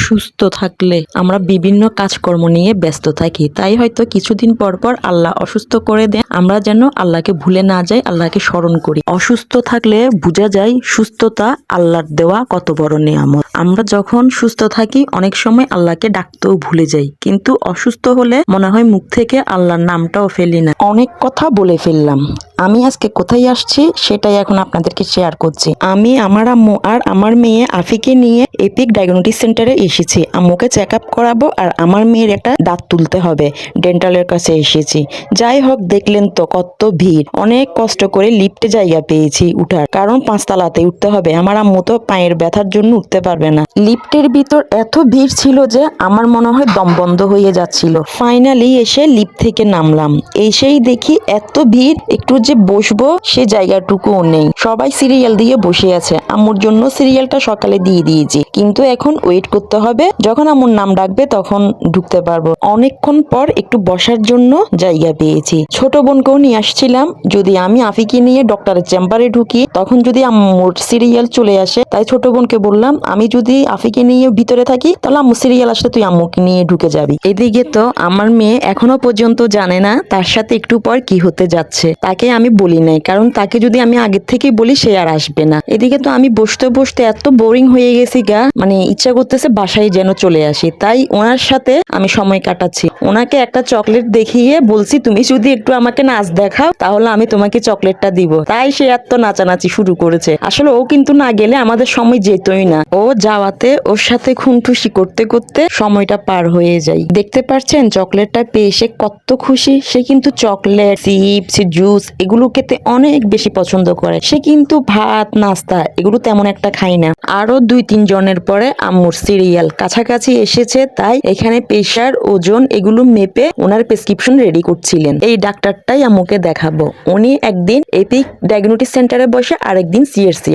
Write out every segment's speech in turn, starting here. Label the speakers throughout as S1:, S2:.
S1: সুস্থ থাকলে আমরা বিভিন্ন কাজকর্ম নিয়ে ব্যস্ত থাকি। তাই হয়তো কিছুদিন পর পর আল্লাহ অসুস্থ করে দেন। আমরা যেন আল্লাহকে ভুলে না যাই, আল্লাহকে স্মরণ করি। অসুস্থ থাকলে বোঝা যায় সুস্থতা আল্লাহর দেওয়া কত বড় নিয়ামত। আমরা যখন সুস্থ থাকি, অনেক সময় আল্লাহকে ডাকতেও ভুলে যাই। কিন্তু অসুস্থ হলে মনে হয় মুখ থেকে আল্লাহর নামটাও ফেলি না। অনেক কথা বলে ফেললাম। আমি আজকে কোথায় আসছি সেটাই এখন আপনাদেরকে শেয়ার করছি। আমি, আমার আম্মু আর আমার মেয়ে আফিকে নিয়ে এপিক ডায়াগনোটিক সেন্টারে এসেছি। আম্মুকে চেক আপ করাবো আর আমার মেয়ের একটা দাঁত তুলতে হবে। ডেন্টালের কাছে এসেছি। যাই হোক, দেখলেন তো কত ভিড়। অনেক কষ্ট করে লিফটে জায়গা পেয়েছি উঠার। কারণ পাঁচতলাতে উঠতে হবে। আমার আম্মু তো পায়ের ব্যথার জন্য উঠতে পারবে না। লিফটের ভিতর এত ভিড় ছিল যে আমার মনে হয় দম বন্ধ হয়ে যাচ্ছিল। ফাইনালি এসে লিফট থেকে নামলাম। এসেই দেখি এত ভিড়। একটু যে বসবো, সে জায়গাটুকুও নেই। সবাই সিরিয়াল দিয়ে বসে আছে। আম্মুর জন্য সিরিয়ালটা সকালে দিয়ে দিয়েছি। কিন্তু এখন ওয়েট করতে হবে। যখন আম্মুর নাম ডাকবে, তখন ঢুকতে পারব। অনেকক্ষণ পর একটু বসার জন্য জায়গা পেয়েছি। ছোট বোনকেও নিয়ে আসছিলাম। যদি আমি আফিকে নিয়ে ডক্টরের চেম্বারে ঢুকি, তখন যদি আম্মুর সিরিয়াল চলে আসে, তাই ছোট বোনকে বললাম, আমি যদি আফিকে নিয়ে ভিতরে থাকি, তাহলে আম্মু সিরিয়াল আসলে তুই আম্মুকে নিয়ে ঢুকে যাবি। এদিকে তো আমার মেয়ে এখনও পর্যন্ত জানে না তার সাথে একটু পর কি হতে যাচ্ছে। তাকে আমি বলি নাই, কারণ তাকে যদি আমি আগের থেকেই বলি, সে আর আসবে না। এদিকে তো আমি বসতে বসতে এত বোরিং হয়ে গেছি গা মানে ইচ্ছা করতেছে বাসায় যেন চলে আসি। তাই ওনার সাথে আমি সময় কাটাচ্ছি। ওনাকে একটা চকলেট দেখিয়ে বলছি, তুমি যদি একটু আমাকে নাচ দেখাও, তাহলে আমি তোমাকে চকলেটটা দিব। তাই সে এত নাচানাচি শুরু করেছে। আসলে ও কিন্তু না গেলে আমাদের সময় যেতই না। ও যাওয়াতে ওর সাথে খুনটুসি করতে করতে সময়টা পার হয়ে যায়। দেখতে পাচ্ছেন চকলেটটা পেয়ে সে কত খুশি। সে কিন্তু চকলেট, চিপস, জুস এগুলো খেতে অনেক বেশি পছন্দ করে। সে কিন্তু ভাত, নাস্তা এগুলো তেমন একটা খায় না। আরও দুই তিন জনের পরে আম্মুর সিরিয়াল কাছাকাছি এসেছে, তাই এখানে প্রেশার ওজন এগুলো মেপে ওনার প্রেসক্রিপশন রেডি করছিলেন। এই ডাক্তারটাই আম্মুকে দেখাবো। উনি একদিন এপিক ডায়াগনোটিক সেন্টারে বসে, আরেকদিন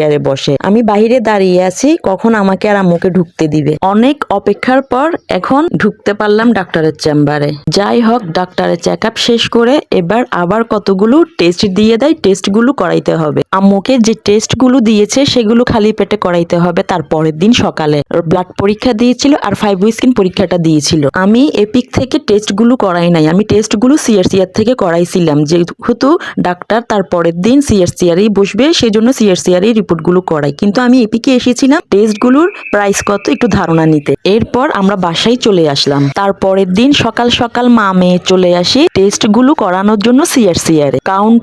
S1: এ বসে। আমি বাইরে দাঁড়িয়ে আছি, কখন আমাকে আর আম্মুকে ঢুকতে দিবে। অনেক অপেক্ষার পর এখন ঢুকতে পারলাম ডাক্তারের চেম্বারে। যাই হোক, ডাক্তারের চেক শেষ করে এবার আবার কতগুলো টেস্ট দিয়ে দেয় টেস্টগুলো করাইতে হবে। আম্মুকে যে টেস্টগুলো দিয়েছে, সেগুলো খালি পেটে করাইতে হবে তার পরের দিন সকালে। ব্লাড পরীক্ষা দিয়েছিল আর ফাইভ স্কিন পরীক্ষাটা দিয়েছিল। আমি এপিক থেকে টেস্টগুলো করাই নাই। আমি টেস্টগুলো সিআরসিআর থেকে করাইছিলাম। যেহেতু ডাক্তার তার পরের দিন সিআরসিআরই বসবে সেই জন্য সিআরসিআর এই রিপোর্টগুলো করাই। কিন্তু আমি এপিকে এসেছিলাম টেস্টগুলোর প্রাইস কত একটু ধারণা নিতে। এরপর আমরা বাসায় চলে আসলাম। তারপরের দিন সকাল সকাল মা মেয়ে চলে আসি টেস্টগুলো করানোর জন্য সিআরসিআর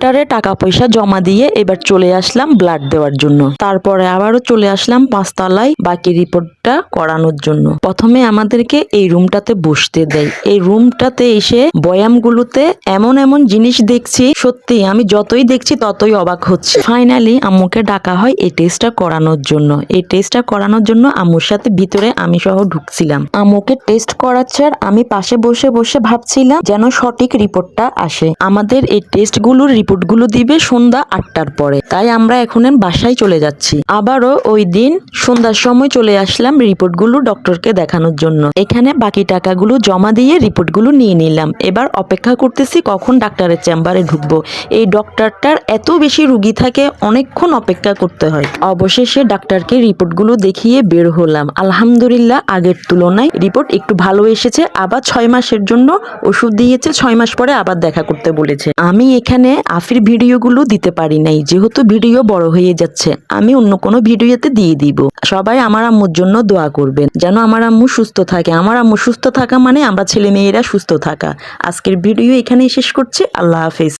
S1: কাউন্টারে টাকা পয়সা জমা দিয়ে এবার চলে আসলাম ব্লাড দেওয়ার জন্য। তারপরে আবারও চলে আসলাম পাঁচতলায় বাকি রিপোর্টটা করানোর জন্য। প্রথমে আমাদেরকে এই রুমটাতে বসতে দেয়। এই রুমটাতে এসে বয়ামগুলোতে এমন এমন জিনিস দেখছি, সত্যি আমি যতই দেখছি ততই অবাক হচ্ছে। ফাইনালি আম্মুকে ডাকা হয় এই টেস্টটা করানোর জন্য। এই টেস্টটা করানোর জন্য আম্মুর সাথে ভিতরে আমি সহ ঢুকছিলাম। আম্মুকে টেস্ট করাচ্ছে আমি পাশে বসে বসে ভাবছিলাম যেন সঠিক রিপোর্টটা আসে। আমাদের এই টেস্টগুলোর রিপোর্টগুলো দিবে সন্ধ্যা আটটার পরে। তাই আমরা এখন বাসায় চলে যাচ্ছি। আবারও ওই দিন সন্ধ্যার সময় চলে আসলাম রিপোর্টগুলো ডক্টরকে দেখানোর জন্য। এখানে বাকি টাকাগুলো জমা দিয়ে রিপোর্টগুলো নিয়ে নিলাম। এবার অপেক্ষা করতেছি কখন ডাক্তারের চেম্বারে ঢুকবো। এই ডক্টরটার এত বেশি রুগী থাকে, অনেকক্ষণ অপেক্ষা করতে হয়। অবশেষে ডাক্তারকে রিপোর্টগুলো দেখিয়ে বের হলাম। আলহামদুলিল্লাহ, আগের তুলনায় রিপোর্ট একটু ভালো এসেছে। আবার ছয় মাসের জন্য ওষুধ দিয়েছে। ছয় মাস পরে আবার দেখা করতে বলেছে। আমি এখানে আফির ভিডিওগুলো দিতে পারি নাই। যেহেতু ভিডিও বড় হয়ে যাচ্ছে, আমি অন্য কোনো ভিডিওতে দিয়ে দিব। সবাই আমার আম্মুর জন্য দোয়া করবেন, যেন আমার আম্মু সুস্থ থাকে। আমার আম্মু সুস্থ থাকা মানে আমরা ছেলে মেয়েরা সুস্থ থাকা। আজকের ভিডিও এখানেই শেষ করছে। আল্লাহ হাফেজ।